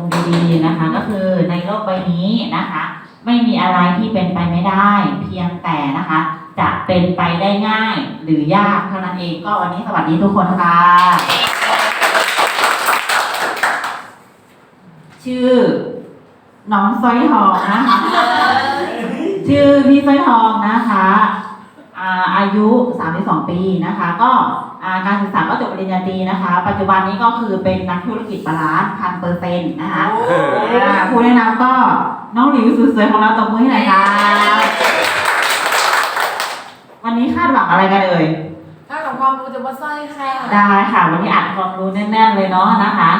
มดีๆนะคะ ก็คือในโลกใบนี้นะคะ ไม่มีอะไรที่เป็นไปไม่ได้ เพียงแต่นะคะ จะเป็นไปได้ง่ายหรือยากเท่านั้นเองก็วันนี้สวัสดีทุกคนค่ะชื่อน้องสร้อยทองนะคะชื่อพี่สร้อยทองนะคะ อ่าอายุ 32 ปีนะคะ ก็อ่าการศึกษาก็จบปริญญาตรีนะคะ ปัจจุบันนี้ก็คือเป็นนักธุรกิจปลาร้าพันเปอร์เซ็นต์นะคะอ่าผู้แนะนำก็น้องหลิวสุดสวยของเราตบมือให้หน่อยค่ะวันนี้คาดหวังอะไรกันเอ่ยถ้ากับความรู้จะว่าสร้อยค่ะ ได้ค่ะ วันนี้อัดความรู้แน่นๆเลยเนาะนะคะ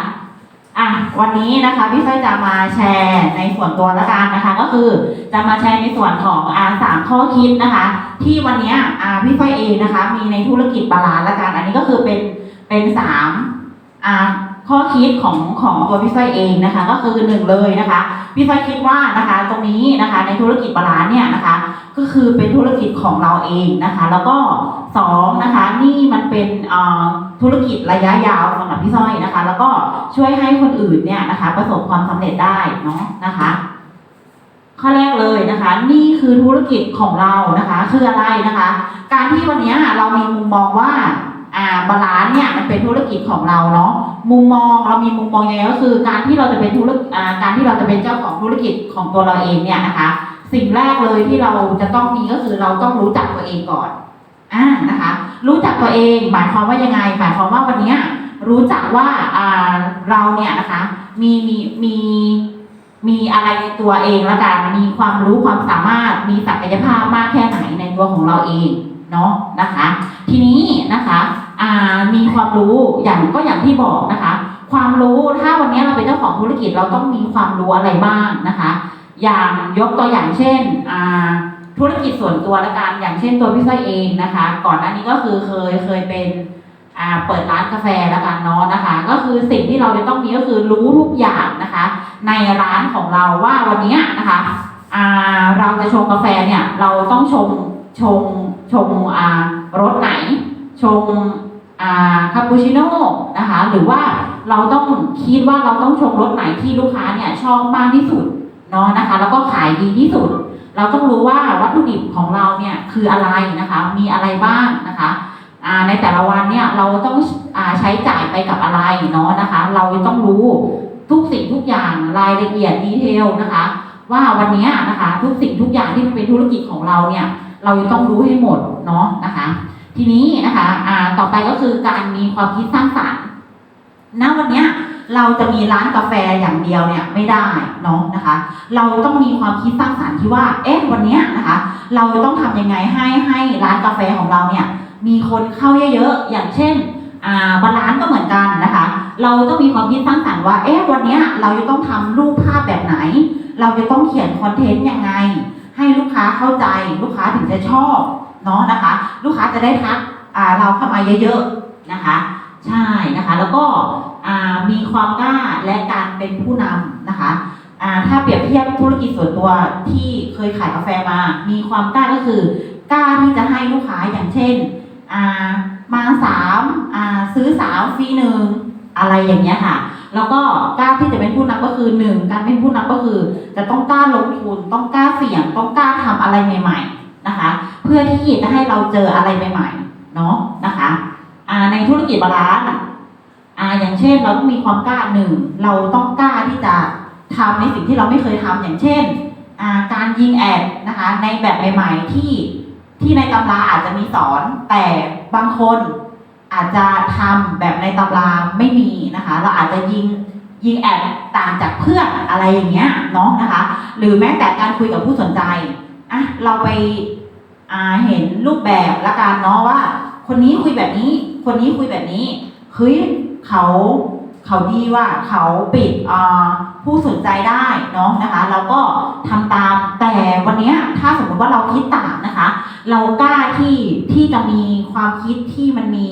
อะวันนี้นะคะพี่สร้อยจะมาแชร์ในส่วนตัวละกันนะคะ ก็คือจะมาแชร์ในส่วนของอ่าสามข้อคิดนะคะ ที่วันนี้อ่าพี่สร้อยเองนะคะ มีในธุรกิจบาลานละกัน อันนี้ก็คือเป็นเป็นสามอ่าข้อคิดของของตัวพี่สร้อยเองนะคะ ก็คือหนึ่งเลยนะคะพี่สร้อยคิดว่านะคะ ตรงนี้นะคะในธุรกิจบาลานเนี่ยนะคะ ก็คือเป็นธุรกิจของเราเองนะคะ แล้วก็สองนะคะนี่มันเป็นอ่อ ธุรกิจระยะยาวสำหรับพี่สร้อยนะคะ แล้วก็ช่วยให้คนอื่นเนี่ยนะคะ ประสบความสำเร็จได้เนาะนะคะ ข้อแรกเลยนะคะ นี่คือธุรกิจของเรานะคะ คืออะไรนะคะ การที่วันนี้เรามีมุมมองว่าอ่าบาลานซ์เนี่ยมันเป็นธุรกิจของเราเนาะมุมมองเรามีมุมมองยังไงก็คือ การที่เราจะเป็นธุรอ่าการที่เราจะเป็นเจ้าของธุรกิจของตัวเราเองเนี่ยนะคะ สิ่งแรกเลยที่เราจะต้องมีก็คือเราต้องรู้จักตัวเองก่อน อ่านะคะ รู้จักตัวเองหมายความว่ายังไง หมายความว่าวันนี้รู้จักว่าอ่าเราเนี่ยนะคะมีมีมีมีอะไรในตัวเองละกันมีความรู้ความสามารถมีศักยภาพมากแค่ไหนในตัวของเราเองเนาะนะคะ ทีนี้นะคะอ่ามีความรู้อย่างก็อย่างที่บอกนะคะ ความรู้ถ้าวันนี้เราเป็นเจ้าของธุรกิจเราต้องมีความรู้อะไรบ้างนะคะ อย่างยกตัวอย่างเช่นอ่า ธุรกิจส่วนตัวละกันอย่างเช่นตัวพี่สร้อยเองนะคะ ก่อนหน้านี้ก็คือเคยเคยเป็นอ่าเปิดร้านกาแฟละกันเนาะนะคะ ก็คือสิ่งที่เราจะต้องมีก็คือรู้ทุกอย่างนะคะ ในร้านของเราว่าวันนี้นะคะอ่าเราจะชงกาแฟเนี่ยเราต้องชงชงชงอ่ารสไหน ชงอ่าคาปูชิโน่นะคะหรือว่าเราต้องคิดว่าเราต้องชงรสไหนที่ลูกค้าเนี่ยชอบมากที่สุดเนาะนะคะ แล้วก็ขายดีที่สุด เราต้องรู้ว่าวัตถุดิบของเราเนี่ยคืออะไรนะคะ มีอะไรบ้างนะคะในแต่ละวันเนี่ยเราต้องอใช้จ่ายไปกับอะไรเนาะนะคะ เราต้องรู้ทุกสิ่งทุกอย่างรายละเอียดดีเทลนะคะ ว่าวันนี้นะคะทุกสิ่งทุกอย่างที่มันเป็นธุรกิจของเราเนี่ยเราต้องรู้ให้หมดเนาะนะคะ ทีนี้นะคะต่อไปก็คือการมีความคิดสร้างสรรค์ ณวันเนี้ยเราจะมีร้านกาแฟอย่างเดียวเนี่ยไม่ได้เนาะนะคะ เราต้องมีความคิดสร้างสรรค์ที่ว่า เอ๊ะวันเนี้ยนะคะ เราต้องทำยังไงให้ให้ร้านกาแฟของเราเนี่ยมีคนเข้าเยอะๆอย่างเช่นอ่าบาลานซ์ก็เหมือนกันนะคะ เราต้องมีความคิดสร้างสรรค์ว่า เอ๊ะวันเนี้ยเราจะต้องทำรูปภาพแบบไหน เราจะต้องเขียนคอนเทนต์ยังไง ให้ลูกค้าเข้าใจลูกค้าถึงจะชอบเนาะนะคะ ลูกค้าจะได้ทักอ่าเราเข้ามาเยอะๆนะคะ ใช่นะคะ แล้วก็มีความกล้าและการเป็นผู้นำนะคะถ้าเปรียบเทียบธุรกิจส่วนตัวที่เคยขายกาแฟมา มีความกล้าก็คือกล้าที่จะให้ลูกค้าอย่างเช่นมาสามซื้อสามฟรีหนึ่งอะไรอย่างเงี้ยค่ะ แล้วก็กล้าที่จะเป็นผู้นำก็คือหนึ่งการเป็นผู้นำก็คือ จะต้องกล้าลงทุนต้องกล้าเสี่ยง ต้องกล้าทำอะไรใหม่ ๆนะคะ เพื่อที่จะให้เราเจออะไรใหม่ๆเนาะนะคะ ในธุรกิจบาลานซ์อ่าอย่างเช่นเราต้องมีความกล้าหนึ่งเราต้องกล้าที่จะทำในสิ่งที่เราไม่เคยทำอย่างเช่นอ่าการยิงแอดนะคะในแบบใหม่ๆที่ที่ในตำราอาจจะมีสอน แต่บางคนอาจจะทำแบบในตำราไม่มีนะคะ เราอาจจะยิงยิงแอดต่างจากเพื่อนอะไรอย่างเงี้ยเนาะนะคะ หรือแม้แต่การคุยกับผู้สนใจอะเราไปอ่าเห็นรูปแบบละกันเนาะว่า คนนี้คุยแบบนี้ คนนี้คุยแบบนี้เฮ้ยเขาเขาดีว่าเขาปิดผู้สนใจได้เนาะนะคะ เราก็ทำตามแต่วันนี้ถ้าสมมติว่าเราคิดต่างนะคะ เรากล้าที่ที่จะมีความคิดที่มันมี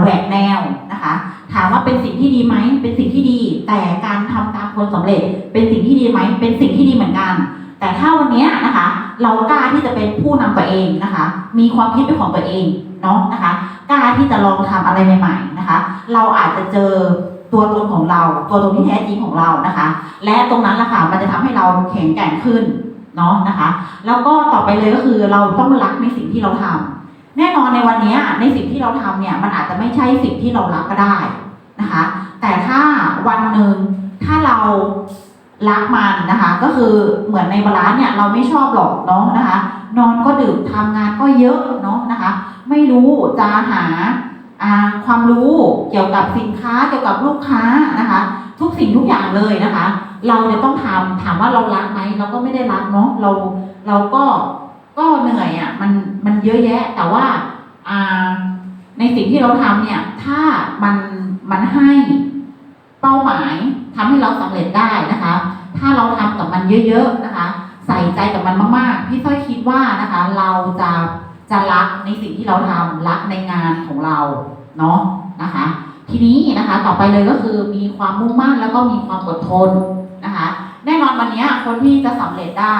แหวกแนวนะคะ ถามว่าเป็นสิ่งที่ดีไหมเป็นสิ่งที่ดี แต่การทำตามคนสำเร็จ เป็นสิ่งที่ดีไหมเป็นสิ่งที่ดีเหมือนกัน แต่ถ้าวันนี้นะคะ เรากล้าที่จะเป็นผู้นำตัวเองนะคะ มีความคิดเป็นของตัวเอง เนาะนะคะกล้าที่จะลองทำอะไรใหม่ ๆนะคะ เราอาจจะเจอตัวตนของเรา ตัวตนที่แท้จริงของเรานะคะ และตรงนั้นแหละค่ะมันจะทำให้เราแข็งแกร่งขึ้นเนาะนะคะ แล้วก็ต่อไปเลยก็คือเราต้องรักในสิ่งที่เราทำแน่นอนในวันนี้ในสิ่งที่เราทำเนี่ยมันอาจจะไม่ใช่สิ่งที่เรารักก็ได้นะคะ แต่ถ้าวันหนึ่งถ้าเรา รักมันนะคะ ก็คือเหมือนในบาลานซ์เนี่ยเราไม่ชอบหรอกเนาะนะคะ นอนก็ดึกทำงานก็เยอะเนาะนะคะ ไม่รู้จะหาความรู้เกี่ยวกับสินค้าเกี่ยวกับลูกค้านะคะ ทุกสิ่งทุกอย่างเลยนะคะ เราจะต้องทำถามว่าเรารักไหมเราก็ไม่ได้รักเนาะเราเราก็ก็เหนื่อยอะ่ะมันมันเยอะแยะ แต่ว่าในสิ่งที่เราทำเนี่ย ถ้ามันมันให้ เป้าหมายทำให้เราสำเร็จได้นะคะ ถ้าเราทำกับมันเยอะๆนะคะ ใส่ใจกับมันมากๆ พี่ส้อยคิดว่านะคะ เราจะจะรักในสิ่งที่เราทำรักในงานของเราเนาะนะคะ ทีนี้นะคะต่อไปเลยก็คือมีความมุ่งมั่นแล้วก็มีความอดทนนะคะ แน่นอนวันนี้คนที่จะสำเร็จได้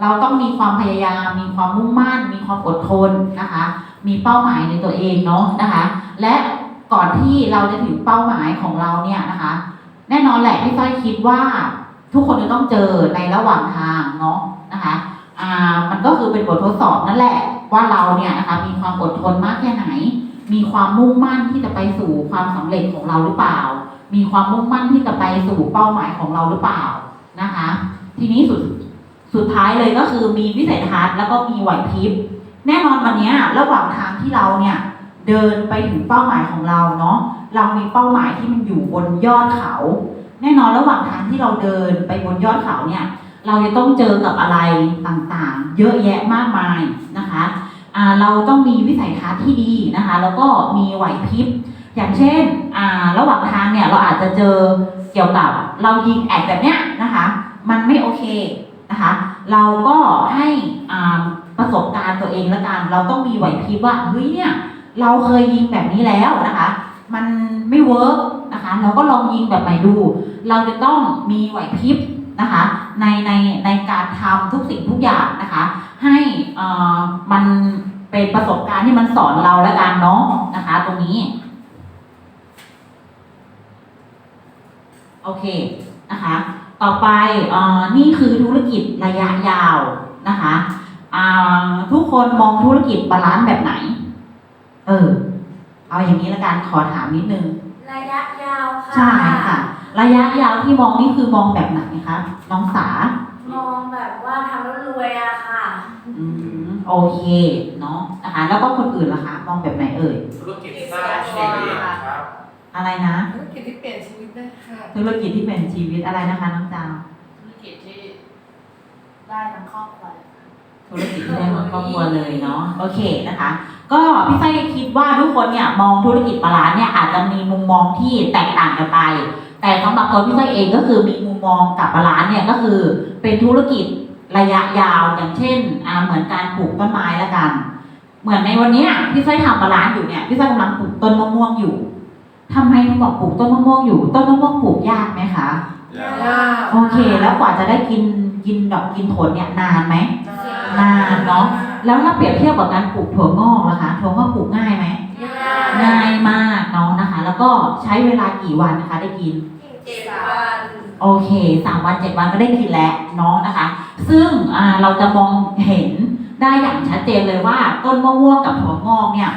เราต้องมีความพยายาม มีความมุ่งมั่น มีความอดทนนะคะ มีเป้าหมายในตัวเองเนาะนะคะ และ ก่อนที่เราจะถึงเป้าหมายของเราเนี่ยนะคะ แน่นอนแหละพี่ส้อยคิดว่าทุกคนจะต้องเจอในระหว่างทางเนาะนะคะอ่ามันก็คือเป็นบททดสอบนั่นแหละว่าเราเนี่ยนะคะมีความอดทนมากแค่ไหน มีความมุ่งมั่นที่จะไปสู่ความสำเร็จของเราหรือเปล่า มีความมุ่งมั่นที่จะไปสู่เป้าหมายของเราหรือเปล่านะคะ ทีนี้สุดสุดท้ายเลยก็คือมีวิสัยทัศน์แล้วก็มีไหวพริบแน่นอนวันนี้ระหว่างทางที่เราเนี่ย เดินไปถึงเป้าหมายของเราเนาะเรามีเป้าหมายที่มันอยู่บนยอดเขา แน่นอนระหว่างทางที่เราเดินไปบนยอดเขาเนี่ย เราจะต้องเจอกับอะไรต่างๆ เยอะแยะมากมายนะคะอ่าเราต้องมีวิสัยทัศน์ที่ดีนะคะ แล้วก็มีไหวพริบอย่างเช่นอ่าระหว่างทางเนี่ยเราอาจจะเจอเกี่ยวกับเรายิงแอดแบบเนี้ยนะคะ มันไม่โอเคนะคะ เราก็ให้อ่าประสบการณ์ตัวเองละกัน เราต้องมีไหวพริบว่าเฮ้ยเนี่ย เราเคยยิงแบบนี้แล้วนะคะ มันไม่เวิร์กนะคะ เราก็ลองยิงแบบใหม่ดู เราจะต้องมีไหวพริบนะคะ ในในในการทำทุกสิ่งทุกอย่างนะคะ ให้อ่อมันเป็นประสบการณ์ที่มันสอนเราแล้วกันเนาะนะคะ ตรงนี้ โอเคนะคะ ต่อไปอ่อนี่คือธุรกิจระยะยาวนะคะอ่าทุกคนมองธุรกิจบาลานซ์แบบไหน เออ เอาอย่างนี้ละกันขอถามนิดนึง ระยะยาวค่ะใช่ค่ะ ระยะยาวที่มองนี่คือมองแบบไหนคะน้องสามองแบบว่าทำแล้วรวยอะค่ะ อืมโอเคเนาะนะคะ แล้วก็คนอื่นล่ะคะ มองแบบไหนเอ่ย ธุรกิจสร้างชีวิตครับ อะไรนะธุรกิจที่เปลี่ยนชีวิตได้ค่ะธุรกิจที่เป็นชีวิตอะไรนะคะน้องจาวธุรกิจที่ได้ทั้งครอบครัวเลยค่ะ ธุรกิจที่ได้มาครอบครัวเลยเนาะโอเคนะคะ ก็พี่ไส้คิดว่าทุกคนเนี่ยมองธุรกิจปลาร้าเนี่ยอาจจะมีมุมมองที่แตกต่างกันไป แต่สำหรับตัวพี่ไส้เองก็คือมีมุมมองกับปลาร้าเนี่ยก็คือเป็นธุรกิจระยะยาวอย่างเช่นอ่าเหมือนการปลูกต้นไม้ละกัน เหมือนในวันเนี้ยพี่ไส้ทำปลาร้าอยู่เนี่ยพี่ไส้กำลังปลูกต้นมะม่วงอยู่ทำไมถึงบอกปลูกต้นมะม่วงอยู่ ต้นมะม่วงปลูกยากไหมคะยากโอเค แล้วกว่าจะได้กินกินดอกกินผลเนี่ยนานไหมนานเนาะแล้วถ้าเปรียบเทียบกับการปลูกถั่วงอกนะคะถั่วงอกปลูกง่ายไหมยากง่ายมากเนาะนะคะ แล้วก็ใช้เวลากี่วันนะคะได้กินเจ็ดวันโอเคสามวันเจ็ดวันก็ได้กินแล้วเนาะนะคะ ซึ่งอ่าเราจะมองเห็นได้อย่างชัดเจนเลยว่า ต้นมะม่วงกับถั่วงอกเนี่ย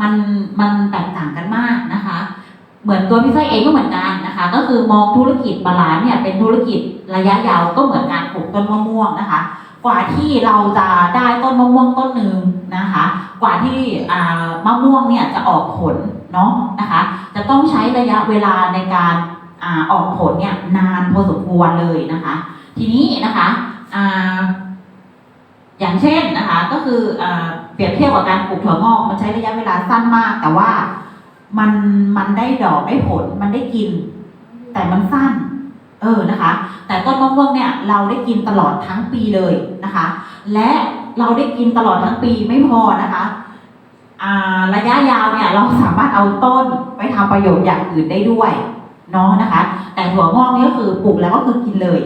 มันมันแตกต่างกันมากนะคะ เหมือนตัวพี่ไส้เองก็เหมือนกันนะคะ ก็คือมองธุรกิจบาลานซ์เนี่ยเป็นธุรกิจระยะยาวก็เหมือนการปลูกต้นมะม่วงนะคะ กว่าที่เราจะได้ต้นมะม่วงต้นหนึ่งนะคะ กว่าที่มะม่วงเนี่ยจะออกผลเนาะนะคะ จะต้องใช้ระยะเวลาในการอออกผลเนี่ยนานพอสมควรเลยนะคะ ทีนี้นะคะอย่างเช่นนะคะก็คืออเปรียบเทียบกับการปลูกถั่วงอกมันใช้ระยะเวลาสั้นมาก แต่ว่ามันมันได้ดอกได้ผลมันได้กิน แต่มันสั้น เออนะคะ แต่ต้นมะม่วงเนี่ยเราได้กินตลอดทั้งปีเลยนะคะ และเราได้กินตลอดทั้งปีไม่พอนะคะาระยะยาวเนี่ยเราสามารถเอาต้นไปทำประโยชน์อย่างอื่นได้ด้วยเนาะนะคะ แต่ถั่วงอกนี่ก็คือปลูกแล้วก็คือกินเลย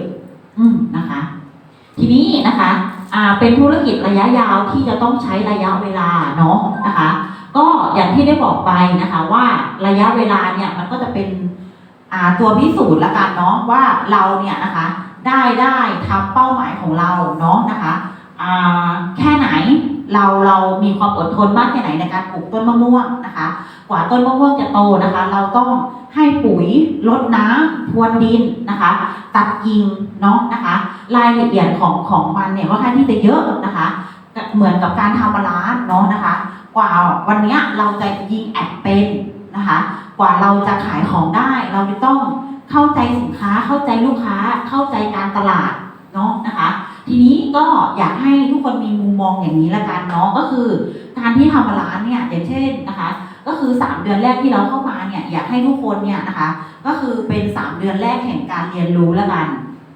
อืมนะคะ ทีนี้นะคะอ่าเป็นธุรกิจระยะยาวที่จะต้องใช้ระยะเวลาเนาะนะคะ ก็อย่างที่ได้บอกไปนะคะ ว่าระยะเวลาเนี่ยมันก็จะเป็น ตัวพิสูจน์ละกันเนาะว่าเราเนี่ยนะคะได้ได้ทำเป้าหมายของเราเนาะนะคะแค่ไหนเราเรามีความอดทนมากแค่ไหนในการปลูกต้นมะม่วงนะคะ กว่าต้นมะม่วงจะโตนะคะ เราต้องให้ปุ๋ยลดน้ำพรวนดินนะคะ ตัดกิ่งเนาะนะคะ รายละเอียดของของมันเนี่ยค่อนข้างที่จะเยอะนะคะ เหมือนกับการทำร้านเนาะนะคะ กว่าวันนี้เราจะยิงแอดเป็น นะคะ กว่าเราจะขายของได้ เราจะต้องเข้าใจสินค้า เข้าใจลูกค้า เข้าใจการตลาดเนาะนะคะ ทีนี้ก็อยากให้ทุกคนมีมุมมองอย่างนี้ละกันเนาะก็คือ การที่ทำร้านเนี่ยอย่างเช่นนะคะ ก็คือ 3 เดือนแรกที่เราเข้ามาเนี่ยอยากให้ทุกคนเนี่ยนะคะ ก็คือเป็น 3 เดือนแรกแห่งการเรียนรู้ละกัน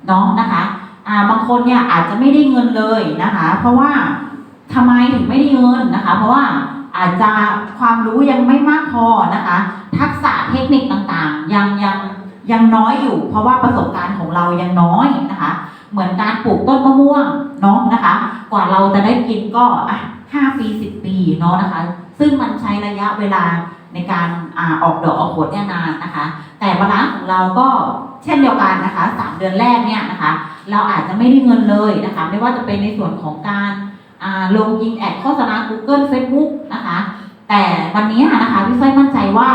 เนาะนะคะอ่าบางคนเนี่ยอาจจะไม่ได้เงินเลยนะคะ เพราะว่าทำไมถึงไม่ได้เงินนะคะ เพราะว่า อาจจะความรู้ยังไม่มากพอนะคะ ทักษะเทคนิคต่างๆ ยังยังยังน้อยอยู่ เพราะว่าประสบการณ์ของเรายังน้อยนะคะ เหมือนการปลูกต้นมะม่วงเนาะนะคะ กว่าเราจะได้กินก็อะห้าปีสิบปีเนาะนะคะ ซึ่งมันใช้ระยะเวลาในการอ่าออกดอกออกผลเนี่ยนานนะคะ แต่บาลานซ์ของเราก็เช่นเดียวกันนะคะสามเดือนแรกเนี่ยนะคะ เราอาจจะไม่ได้เงินเลยนะคะ ไม่ว่าจะเป็นในส่วนของการ ลงยิงแอดโฆษณา Google Facebook นะคะ แต่วันนี้นะคะพี่ส้อยมั่นใจว่า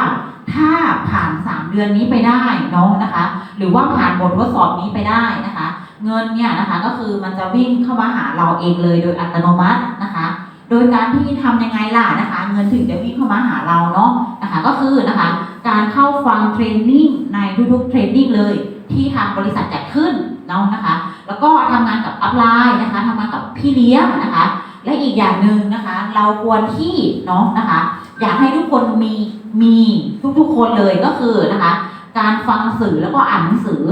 ถ้าผ่าน 3 เดือนนี้ไปได้เนาะนะคะ หรือว่าผ่านบททดสอบนี้ไปได้นะคะ เงินเนี่ยนะคะก็คือมันจะวิ่งเข้ามาหาเราเองเลยโดยอัตโนมัตินะคะ โดยการที่ทำยังไงล่ะนะคะ เงินถึงจะวิ่งเข้ามาหาเราเนาะนะคะ ก็คือนะคะ การเข้าฟังเทรนนิ่งในทุกๆเทรนนิ่งเลยที่ทางบริษัทจัดขึ้นเนาะนะคะ แล้วก็ทำงานกับอัพไลน์นะคะทำงานกับพี่เลี้ยงนะคะ และอีกอย่างหนึ่งนะคะ เราควรที่เนาะนะคะ อยากให้ทุกคนมีมีทุกๆคนเลยก็คือนะคะ การฟังสื่อแล้วก็อ่านหนังสือ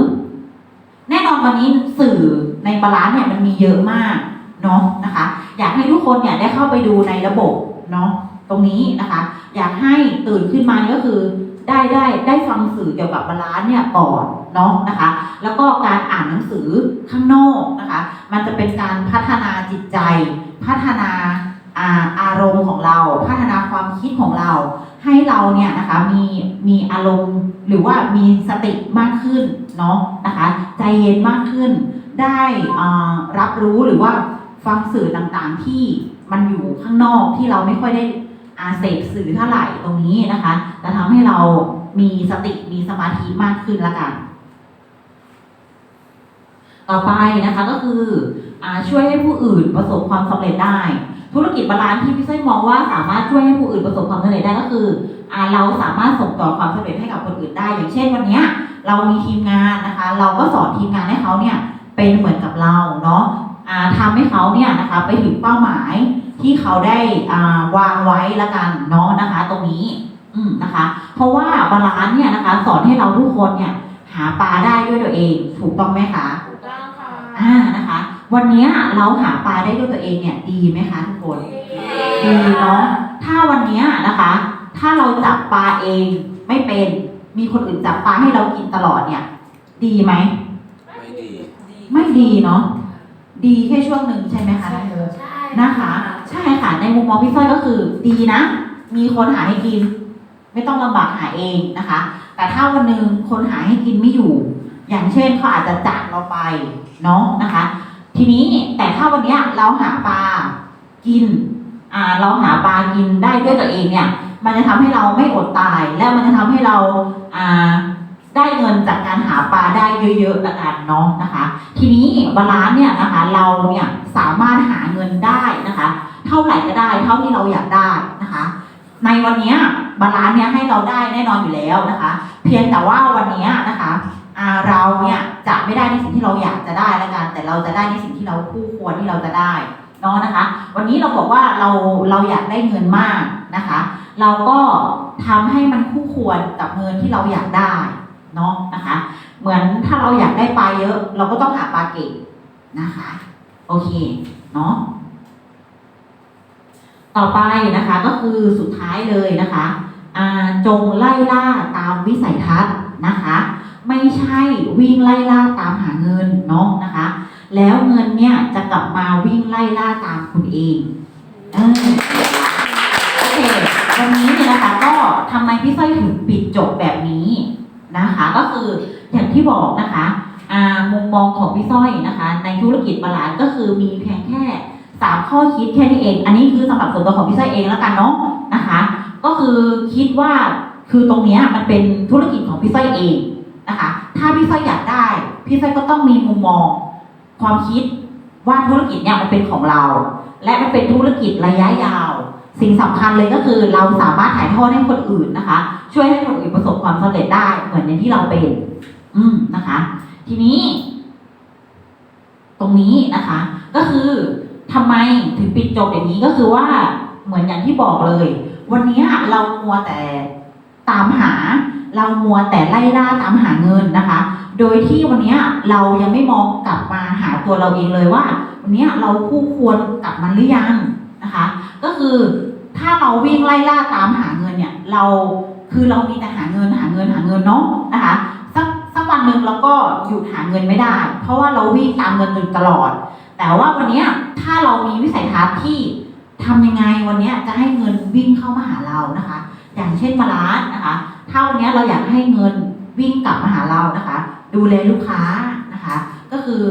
แน่นอนวันนี้สื่อในบาลานซ์เนี่ยมันมีเยอะมากเนาะนะคะ อยากให้ทุกคนเนี่ยได้เข้าไปดูในระบบเนาะตรงนี้นะคะ อยากให้ตื่นขึ้นมาก็คือได้ได้ได้ฟังสื่อเกี่ยวกับบาลานซ์เนี่ยก่อน เนาะนะคะ แล้วก็การอ่านหนังสือข้างนอกนะคะ มันจะเป็นการพัฒนาจิตใจ พัฒนาอาอารมณ์ของเรา พัฒนาความคิดของเรา ให้เราเนี่ยนะคะมีมีอารมณ์หรือว่ามีสติมากขึ้นเนาะนะคะ ใจเย็นมากขึ้น ได้รับรู้หรือว่าฟังสื่อต่างๆที่มันอยู่ข้างนอกที่เราไม่ค่อยได้อาเสพสื่อเท่าไหร่ตรงนี้นะคะ จะทำให้เรามีสติมีสมาธิมากขึ้นละกัน ต่อไปนะคะก็คืออช่วยให้ผู้อื่นประสบความสำเร็จได้ ธุรกิจบาลานซ์ที่พี่ส้อยมองว่าสามารถช่วยให้ผู้อื่นประสบความสำเร็จได้ก็คืออเราสามารถส่งต่อความสำเร็จให้กับคนอื่นได้ อย่างเช่นวันนี้เรามีทีมงานนะคะ เราก็สอนทีมงานให้เขาเนี่ยเป็นเหมือนกับเราเนาะอ่าทำให้เขาเนี่ยนะคะไปถึงเป้าหมายที่เขาได้อ่าวางไว้ละกันเนาะนะคะ ตรงนี้อืมนะคะ เพราะว่าบาลานซ์เนี่ยนะคะ สอนให้เราทุกคนเนี่ยหาปลาได้ด้วยตัวเอง ถูกต้องไหมคะ องค่ะอ่านะคะ วันเนี้ยเราหาปลาได้ด้วยตัวเองเนี่ยดีไหมคะทุกคนดีเนาะถ้าวันเนี้ยนะคะ ถ้าเราจับปลาเองไม่เป็นมีคนอื่นจับปลาให้เรากินตลอดเนี่ย ดีไหมไม่ดี ไม่ดีเนาะดีแค่ช่วงหนึ่งใช่ไหมคะน้องโมใช่นะคะ ใช่ค่ะในมุมมองพี่ส้อยก็คือดีนะ มีคนหาให้กิน ไม่ต้องลำบากหาเองนะคะ แต่ถ้าวันหนึ่งคนหาให้กินไม่อยู่ อย่างเช่นเขาอาจจะจากเราไป เนาะนะคะ ทีนี้แต่ถ้าวันนี้เราหาปลากินอ่าเราหาปลากินได้ด้วยตัวเองเนี่ย มันจะทำให้เราไม่อดตาย และมันจะทำให้เราอ่าได้เงินจากการหาปลาได้เยอะๆละกันเนาะนะคะ ทีนี้บาลานซ์เนี่ยนะคะเราเนี่ยสามารถหาเงินได้นะคะ เท่าไหร่ก็ได้ เท่าที่เราอยากได้นะคะ ในวันนี้บาลานซ์เนี่ยให้เราได้แน่นอนอยู่แล้วนะคะ เพียงแต่ว่าวันนี้นะคะ เราเนี่ยจะไม่ได้ในสิ่งที่เราอยากจะได้ละกัน แต่เราจะได้ในสิ่งที่เราคู่ควรที่เราจะได้เนาะนะคะ วันนี้เราบอกว่าเราเราอยากได้เงินมากนะคะ เราก็ทำให้มันคู่ควรกับเงินที่เราอยากได้เนาะนะคะ เหมือนถ้าเราอยากได้ปลาเยอะ เราก็ต้องหาปลาเก่งนะคะ โอเคเนาะต่อไปนะคะก็คือสุดท้ายเลยนะคะจงไล่ล่าตามวิสัยทัศน์นะคะ ไม่ใช่วิ่งไล่ล่าตามหาเงินเนาะนะคะ แล้วเงินเนี่ยจะกลับมาวิ่งไล่ล่าตามคุณเองโอเควันนี้เนี่ยนะคะก็ทำไมพี่สร้อยถึงปิดจบแบบนี้นะคะ ก็คืออย่างที่บอกนะคะมุมมองของพี่สร้อยนะคะ ในธุรกิจบาลานก็คือมีเพียงแค่สามข้อคิดแค่นี้เอง อันนี้คือสำหรับส่วนตัวของพี่สร้อยเองแล้วกันเนาะนะคะ ก็คือคิดว่าคือตรงเนี้ยมันเป็นธุรกิจของพี่สร้อยเอง นะคะ ถ้าพี่สร้อยากได้ พี่สร้ก็ต้องมีมุมมอง ความคิดว่าธุรกิจเนี่ยมันเป็นของเรา และมันเป็นธุรกิจระยะยาว สิ่งสำคัญเลยก็คือเราสามารถถ่ายทอดให้คนอื่นนะคะ ช่วยให้คนอื่นประสบความสำเร็จได้เหมือนอย่างที่เราเป็น อืมนะคะ ทีนี้ ตรงนี้นะคะ ก็คือทำไมถึงปิดจบอย่างนี้ก็คือว่าเหมือนอย่างที่บอกเลย วันนี้เรามัวแต่ ตามหา เรามัวแต่ไล่ล่าตามหาเงินนะคะ โดยที่วันนี้เรายังไม่มองกลับมาหาตัวเราเองเลยว่า วันนี้เราคู่ควรกับมันหรือยังนะคะ ก็คือถ้าเราวิ่งไล่ล่าตามหาเงินเนี่ยเราคือเรามีแต่หาเงินหาเงินหาเงินเนาะนะคะสักสักวันหนึ่งเราก็หยุดหาเงินไม่ได้ เพราะว่าเราวิ่งตามเงินอยู่ตลอด แต่ว่าวันนี้ถ้าเรามีวิสัยทัศน์ที่ทำยังไงวันนี้จะให้เงินวิ่งเข้ามาหาเรานะคะ อย่างเช่นมาร้านนะคะ ถ้าวันนี้เราอยากให้เงินวิ่งกลับมาหาเรานะคะ ดูแลลูกค้านะคะ ก็คือ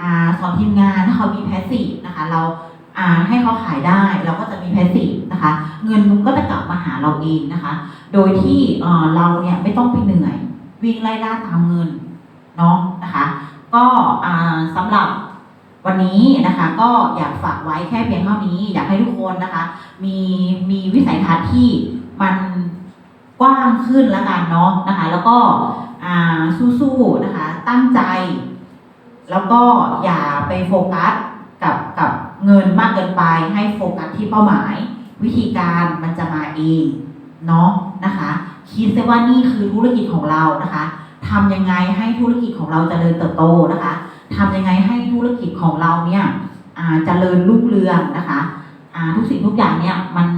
อสอนทีมงานถ้าเขามีแพสซีฟนะคะ เราให้เขาขายได้เราก็จะมีแพสซีฟนะคะ เงินมันก็จะกลับมาหาเราเองนะคะ โดยที่เราเนี่ยไม่ต้องไปเหนื่อย วิ่งไล่ล่าตามเงินเนาะนะคะ ก็อ่าสำหรับวันนี้นะคะก็อยากฝากไว้แค่เพียงเท่านี้ อยากให้ทุกคนนะคะ มีมีวิสัยทัศน์ที่ มันกว้างขึ้นแล้วกันเนาะนะคะ แล้วก็สู้ๆนะคะ ตั้งใจ แล้วก็อย่าไปโฟกัสกับกับเงินมากเกินไป ให้โฟกัสที่เป้าหมาย วิธีการมันจะมาเองเนาะนะคะ คิดซะว่านี่คือธุรกิจของเรานะคะทำยังไงให้ธุรกิจของเราเจริญเติบโตนะคะทำยังไงให้ธุรกิจของเราเนี่ยอ่าเจริญรุ่งเรืองนะคะทุกสิ่งทุกอย่างเนี่ยมัน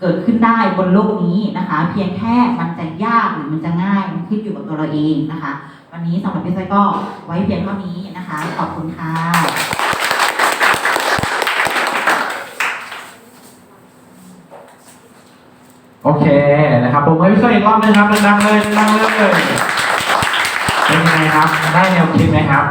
เกิดขึ้นได้บนโลกนี้นะคะ เพียงแค่มันจะยากหรือมันจะง่ายมันขึ้นอยู่กับตัวเราเองนะคะ วันนี้สำหรับพี่ไซก็ไว้เพียงเท่านี้นะคะ ขอบคุณค่ะโอเคนะครับผมให้พี่ส้อยอีกรอบนึงครับดังๆเลยดังๆเลยเป็นไงครับ ได้แนวคิดไหมครับ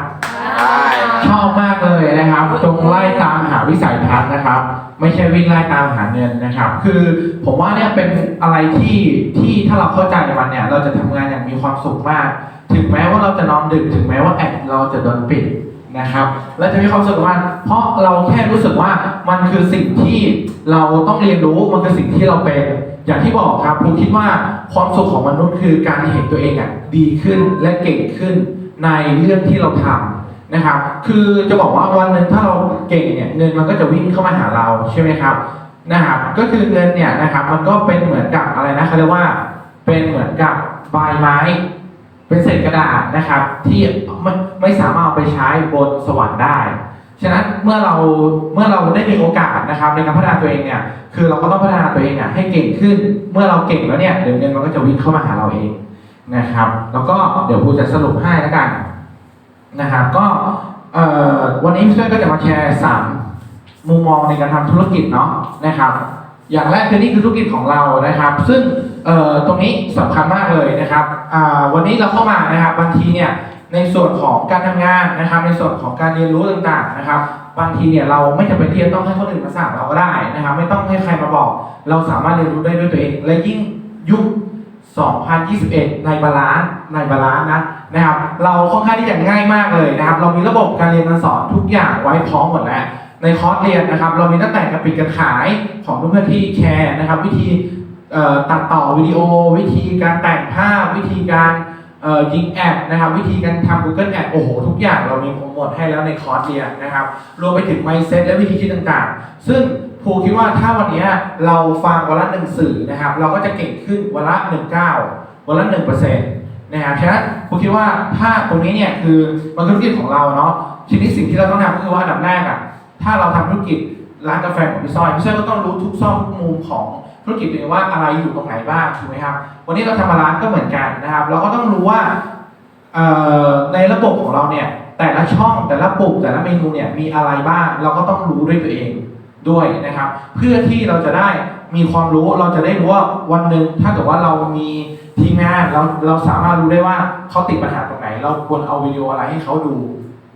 ได้ครับชอบมาก เลยนะครับ จงไล่ตามหาวิสัยทัศน์นะครับ ไม่ใช่วิ่งไล่ตามหาเงินนะครับ คือผมว่าเนี่ยเป็นอะไรที่ที่ถ้าเราเข้าใจมันเนี่ย เราจะทำงานอย่างมีความสุขมาก ถึงแม้ว่าเราจะนอนดึกถึงแม้ว่าแอดเราจะโดนปิดนะครับเราจะมีความสุขกับมันเพราะเราแค่รู้สึกว่ามันคือสิ่งที่เราต้องเรียนรู้มันคือสิ่งที่เราเป็น อย่างที่บอกครับผมคิดว่าความสุขของมนุษย์คือการเห็นตัวเองอะดีขึ้นและเก่งขึ้นในเรื่องที่เราทำ นะครับ คือจะบอกว่าวันหนึ่งถ้าเราเก่งเนี่ยเงินมันก็จะวิ่งเข้ามาหาเราใช่ไหมครับนะครับ ก็คือเงินเนี่ยนะครับมันก็เป็นเหมือนกับอะไรนะเขาเรียกว่าเป็นเหมือนกับใบไม้ เป็นเศษกระดาษนะครับ ที่ไม่ไม่สามารถเอาไปใช้บนสวรรค์ได้ ฉะนั้นเมื่อเราเมื่อเราได้มีโอกาสนะครับในการพัฒนาตัวเองเนี่ยคือเราก็ต้องพัฒนาตัวเองอะให้เก่งขึ้น เมื่อเราเก่งแล้วเนี่ยเดี๋ยวเงินมันก็จะวิ่งเข้ามาหาเราเองนะครับ แล้วก็เดี๋ยวครูจะสรุปให้แล้วกัน นะครับก็วันนี้พี่ช่วยก็จะมาแชร์สามมุมมองในการทำธุรกิจเนาะนะครับ อย่างแรกคือนี่คือธุรกิจของเรานะครับ ซึ่งตรงนี้สำคัญมากเลยนะครับวันนี้เราเข้ามานะครับบางทีเนี่ยในส่วนของการทำงานนะครับ ในส่วนของการเรียนรู้ต่างๆนะครับบางทีเนี่ยเราไม่จำเป็นที่จะต้องให้คนอื่นมาสั่งเราก็ได้นะครับ ไม่ต้องให้ใครมาบอก เราสามารถเรียนรู้ได้ด้วยตัวเอง และยิ่งยุค 2021 ในบาลานซ์ในบาลานซ์นะ นะครับเราค่อนข้างที่จะง่ายมากเลยนะครับ เรามีระบบการเรียนการสอนทุกอย่างไว้พร้อมหมดแล้วในคอร์สเรียนนะครับ เรามีตั้งแต่การปิดการขายของเพื่อนที่แชร์นะครับ วิธีตัดต่อวิดีโอ วิธีการแต่งภาพ วิธีการยิงแอดนะครับ วิธีการทำ Google Ad โอ้โห ทุกอย่างเรามีโปรโมทให้แล้วในคอร์สเรียนนะครับ รวมไปถึง mindset และวิธีคิดต่างๆ ซึ่งครูคิดว่าถ้าวันนี้เราฟังวันละหนึ่งสื่อนะครับ เราก็จะเก่งขึ้นวันละหนึ่งเก้าวันละหนึ่งเปอร์เซ็นต์ นะครับฉะนั้นครูคิดว่าถ้าตรงนี้เนี่ยคือมันคือธุรกิจของเราเนาะทีนี้สิ่งที่เราต้องทำก็คือว่าอันดับแรกอะถ้าเราทำธุรกิจร้านกาแฟของพี่ซอยพี่ซอยก็ต้องรู้ทุกซอกทุกมุมของธุรกิจตัวเองว่าอะไรอยู่ตรงไหนบ้างถูกไหมครับวันนี้เราทำร้านก็เหมือนกันนะครับ เราก็ต้องรู้ว่าในระบบของเราเนี่ยแต่ละช่องแต่ละปุ่มแต่ละเมนูเนี่ยมีอะไรบ้าง เราก็ต้องรู้ด้วยตัวเองด้วยนะครับ เพื่อที่เราจะได้มีความรู้เราจะได้รู้ว่าวันหนึ่งถ้าเกิดว่าเรามี ทีมงานเราเราสามารถรู้ได้ว่าเขาติดปัญหาตรงไหน เราควรเอาวิดีโออะไรให้เขาดู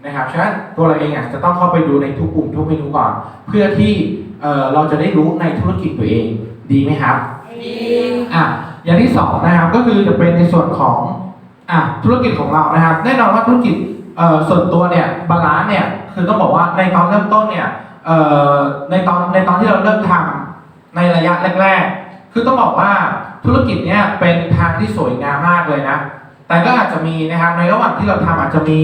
นะครับฉะนั้นตัวเราเองอะจะต้องเข้าไปดูในทุกกลุ่มทุกเมนูก่อน เพื่อที่เอ่อเราจะได้รู้ในธุรกิจตัวเองดีไหมครับดีอะอย่างที่สองนะครับก็คือจะเป็นในส่วนของอะธุรกิจของเรานะครับ แน่นอนว่าธุรกิจเอ่อส่วนตัวเนี่ยบาลานซ์เนี่ยคือต้องบอกว่าในตอนเริ่มต้นเนี่ยเอ่อในตอนในตอนที่เราเริ่มทำในระยะแรกๆ คือต้องบอกว่า ธุรกิจเนี่ยเป็นทางที่สวยงามมากเลยนะ แต่ก็อาจจะมีนะครับในระหว่างที่เราทำอาจจะมี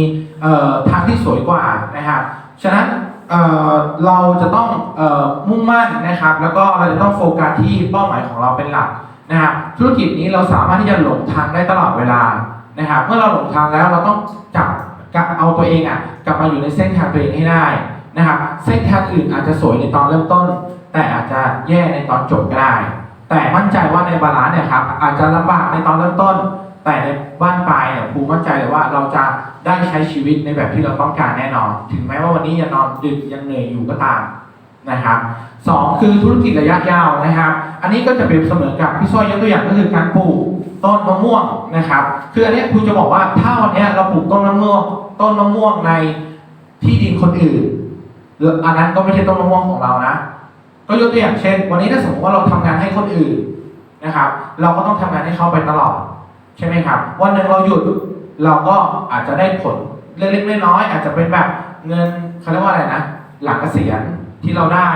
ทางที่สวยกว่านะครับฉะนั้นเเราจะต้องอมุ่งมั่นนะครับ แล้วก็เราจะต้องโฟกัสที่เป้าหมายของเราเป็นหลักนะครับธุรกิจนี้เราสามารถที่จะหลงทางได้ตลอดเวลานะครับเมื่อเราหลงทางแล้วเราต้องจับเอาตัวเองอะกลับมาอยู่ในเส้นทางตัวเองให้ได้นะครับเส้นทางอื่นอาจจะสวยในตอนเริ่มต้น แต่อาจจะแย่ในตอนจบก็ได้ แต่มั่นใจว่าในบาลานซ์เนี่ยครับอาจจะลำบากในตอนเริ่มต้น แต่ในบ้านปลายเนี่ยครูมั่นใจเลยว่าเราจะได้ใช้ชีวิตในแบบที่เราต้องการแน่นอน ถึงแม้ว่าวันนี้ยังนอนดึกยังเหนื่อยอยู่ก็ตามนะครับสองคือธุรกิจระยะยาวนะครับ อันนี้ก็จะเป็นเสมือนกับพี่ซ้อยยกตัวอย่างก็คือการปลูกต้นมะม่วงนะครับ คืออันนี้ครูจะบอกว่าถ้าวันนี้เราปลูกต้นมะม่วง ต้นมะม่วงในที่ดินคนอื่นหรืออันนั้นก็ไม่ใช่ต้นมะม่วงของเรานะ ก็ยกตัวอย่างเช่น วันนี้ถ้าสมมติว่าเราทำงานให้คนอื่นนะครับ เราก็ต้องทำงานให้เขาไปตลอด ใช่ไหมครับ วันหนึ่งเราหยุดเราก็อาจจะได้ผลเล็กๆน้อยๆอาจจะเป็นแบบเงินเขาเรียกว่าอะไรนะ หลังเกษียณที่เราได้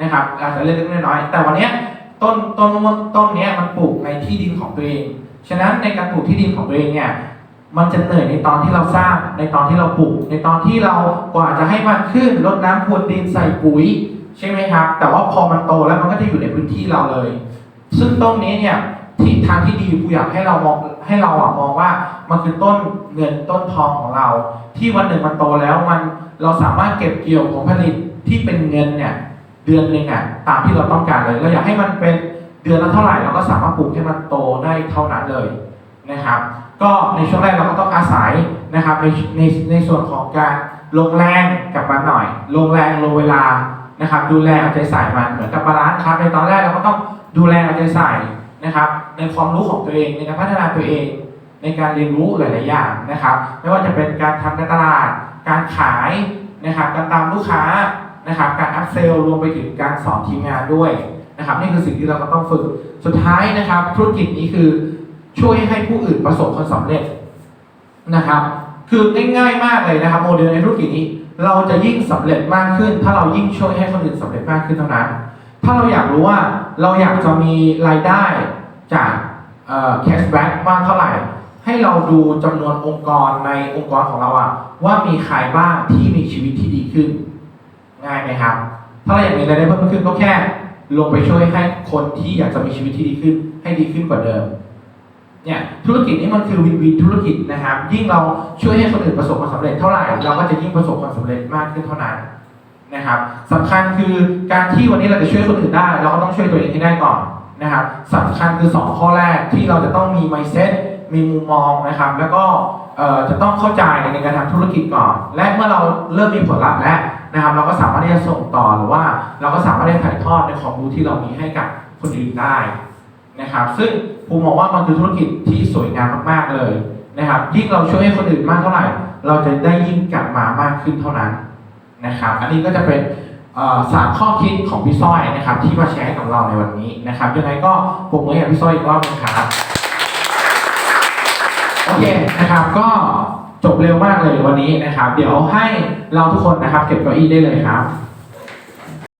นะครับอาจจะเล็กๆน้อยๆแต่วันนี้ต้นต้นต้นนี้มันปลูกในที่ดินของตัวเอง ฉะนั้นในการปลูกที่ดินของตัวเองเนี่ยมันจะเหนื่อยในตอนที่เราสร้างในตอนที่เราปลูก ในตอนที่เรากว่าจะให้มันขึ้นรดน้ำพรวนดินใส่ปุ๋ย ช่ไหมครับ แต่ว่าพอมันโตแล้วมันก็จะอยู่ในพื้นที่เราเลย ซึ่งต้นนี้เนี่ยที่ทางที่ดีกูอยากให้เรามองให้เราอะมองว่ามันคือต้นเงินต้นทองของเรา ที่วันหนึ่งมันโตแล้วมันเราสามารถเก็บเกี่ยวผลผลิตที่เป็นเงินเนี่ยเดือนหนึ่งอะตามที่เราต้องการเลยเราอยากให้มันเป็นเดือนละเท่าไหร่เราก็สามารถปลูกให้มันโตได้เท่านั้นเลยนะครับ ก็ในช่วงแรกเราก็ต้องอาศัยนะครับในในในส่วนของการลงแรงกับมันหน่อย ลงแรงลงเวลา นะครับ ดูแลเอาใจใส่มันเหมือนกับบาลานซ์ครับในตอนแรกเราก็ต้องดูแลเอาใจใส่นะครับ ในความรู้ของตัวเองในการพัฒนาตัวเอง ในการเรียนรู้หลาย ๆ อย่างนะครับ ไม่ว่าจะเป็นการทำการตลาด การขายนะครับ การตามลูกค้านะครับ การอัพเซลรวมไปถึงการสอนทีมงานด้วยนะครับ นี่คือสิ่งที่เราก็ต้องฝึกสุดท้ายนะครับ ธุรกิจนี้คือช่วยให้ผู้อื่นประสบความสำเร็จนะครับ คือง่าย ๆ มากเลยนะครับ โมเดลในธุรกิจนี้ เราจะยิ่งสำเร็จมากขึ้น ถ้าเรายิ่งช่วยให้คนอื่นสำเร็จมากขึ้นเท่านั้น ถ้าเราอยากรู้ว่าเราอยากจะมีรายได้จากแคชแบ็กมากเท่าไหร่ ให้เราดูจำนวนองค์กรในองค์กรของเราอะว่ามีใครบ้างที่มีชีวิตที่ดีขึ้น ง่ายไหมครับ ถ้าเราอยากมีรายได้เพิ่มขึ้นก็แค่ ลงไปช่วยให้คนที่อยากจะมีชีวิตที่ดีขึ้น ให้ดีขึ้นกว่าเดิม เนี่ยธุรกิจนี้มันคือวินวินธุรกิจนะครับ ยิ่งเราช่วยให้คนอื่นประสบความสำเร็จเท่าไหร่เราก็จะยิ่งประสบความสำเร็จมากขึ้นเท่านั้นนะครับสำคัญคือการที่วันนี้เราจะช่วยคนอื่นได้ เราก็ต้องช่วยตัวเองให้ได้ก่อนนะครับสำคัญคือ 2 ข้อแรกที่เราจะต้องมี mindset มีมุมมองนะครับ แล้วก็จะต้องเข้าใจในการทำธุรกิจก่อน และเมื่อเราเริ่มมีผลลัพธ์แล้วนะครับ เราก็สามารถที่จะส่งต่อหรือว่า เราก็สามารถที่จะถ่ายทอดในความรู้ที่เรามีให้กับคนอื่นได้นะครับ ซึ่ง ผมมองว่ามันคือธุรกิจที่สวยงามมากๆเลยนะครับ ยิ่งเราช่วยให้คนอื่นมากเท่าไหร่ เราจะได้ยิ่งกลับมามากขึ้นเท่านั้นนะครับ อันนี้ก็จะเป็นสามข้อคิดของพี่สร้อยนะครับ ที่มาแชร์ให้กับเราในวันนี้นะครับยังไงก็ผมมือกับพี่สร้อยอีกรอบนึงครับโอเคนะครับก็จบเร็วมากเลยวันนี้นะครับ เดี๋ยวให้เราทุกคนนะครับ เก็บเก้าอี้ได้เลยครับ